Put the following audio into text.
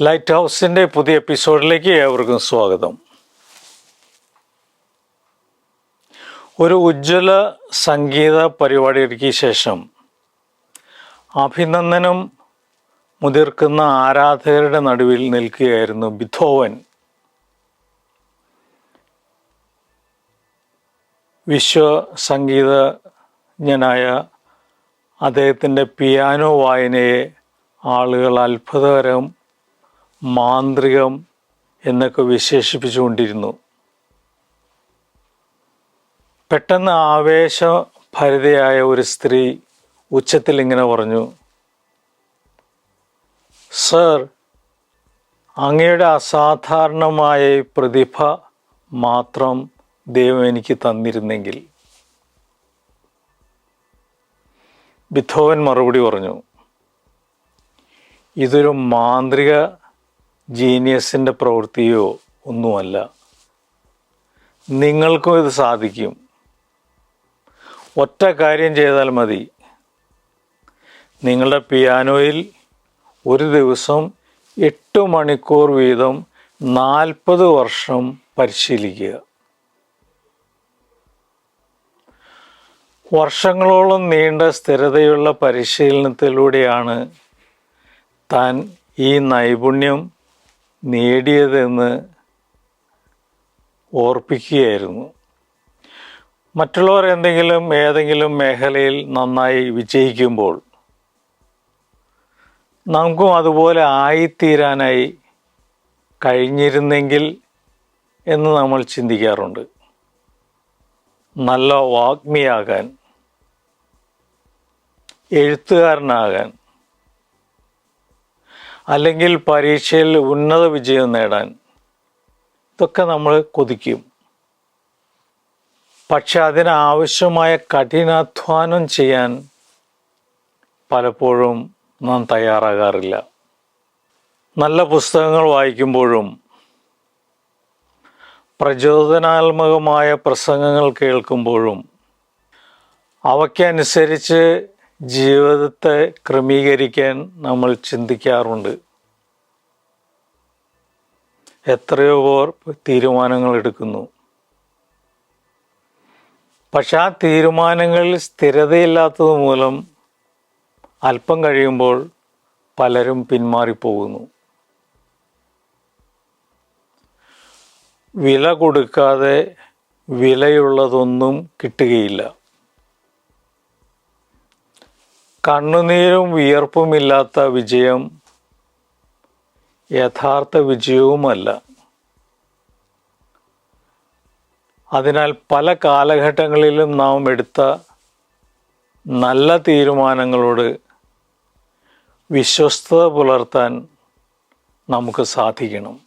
Light ഹൗസിന്റെ പുതിയ എപ്പിസോഡിലേക്ക് ഏവർക്കും സ്വാഗതം. ഒരു ഉജ്ജ്വല സംഗീത പരിപാടിക്ക് ശേഷം അഭിനന്ദനം മുതിർക്കുന്ന ആരാധകരുടെ നടുവിൽ നിൽക്കുകയായിരുന്നു ബിഥോവൻ വിശ്വ സംഗീതജ്ഞനായ അദ്ദേഹത്തിന്റെ പിയാനോ വായനയെ ആളുകൾ അത്ഭുതകരം മാന്ത്രികം എന്നൊക്കെ വിശേഷിപ്പിച്ചുകൊണ്ടിരുന്നു. പെട്ടെന്ന് ആവേശഭരിതയായ ഒരു സ്ത്രീ ഉച്ചത്തിൽ ഇങ്ങനെ പറഞ്ഞു സർ അങ്ങയുടെ അസാധാരണമായ പ്രതിഭ മാത്രം ദൈവം എനിക്ക് തന്നിരുന്നെങ്കിൽ. വിധോവൻ മറുപടി പറഞ്ഞു ഇതൊരു മാന്ത്രിക ജീനിയസിന്റെ പ്രവൃത്തിയോ ഒന്നുമല്ല. നിങ്ങൾക്കും ഇത് സാധിക്കും. ഒറ്റ കാര്യം ചെയ്താൽ മതി. നിങ്ങളുടെ പിയാനോയിൽ ഒരു ദിവസം എട്ട് മണിക്കൂർ വീതം നാൽപ്പത് വർഷം പരിശീലിക്കുക. വർഷങ്ങളോളം നീണ്ട സ്ഥിരതയുള്ള പരിശീലനത്തിലൂടെയാണ് താൻ ഈ നൈപുണ്യം നേടിയതെന്ന് ഓർപ്പിക്കുകയായിരുന്നു. മറ്റുള്ളവർ എന്തെങ്കിലും ഏതെങ്കിലും മേഖലയിൽ നന്നായി വിജയിക്കുമ്പോൾ നമുക്കും അതുപോലെ ആയിത്തീരാനായി കഴിഞ്ഞിരുന്നെങ്കിൽ എന്ന് നമ്മൾ ചിന്തിക്കാറുണ്ട്. നല്ല വാഗ്മിയാകാൻ എഴുത്തുകാരനാകാൻ അല്ലെങ്കിൽ പരീക്ഷയിൽ ഉന്നത വിജയം നേടാൻ. ഇതൊക്കെ നമ്മൾ കൊതിക്കും. പക്ഷെ അതിനാവശ്യമായ കഠിനാധ്വാനം ചെയ്യാൻ പലപ്പോഴും നാം തയ്യാറാകാറില്ല. നല്ല പുസ്തകങ്ങൾ വായിക്കുമ്പോഴും പ്രചോദനാത്മകമായ പ്രസംഗങ്ങൾ കേൾക്കുമ്പോഴും അവയ്ക്കനുസരിച്ച് ജീവിതത്തെ ക്രമീകരിക്കാൻ നമ്മൾ ചിന്തിക്കാറുണ്ട്. എത്രയോ പേർ തീരുമാനങ്ങൾ എടുക്കുന്നു പക്ഷെ ആ തീരുമാനങ്ങളിൽ സ്ഥിരതയില്ലാത്തത് മൂലം അല്പം കഴിയുമ്പോൾ പലരും പിന്മാറിപ്പോകുന്നു. വില കൊടുക്കാതെ വിലയുള്ളതൊന്നും കിട്ടുകയില്ല. കണ്ണുനീരും വിയർപ്പുമില്ലാത്ത വിജയം യഥാർത്ഥ വിജയവുമല്ല. അതിനാൽ പല കാലഘട്ടങ്ങളിലും നാം എടുത്ത നല്ല തീരുമാനങ്ങളോട് വിശ്വസ്തത പുലർത്താൻ നമുക്ക് സാധിക്കണം.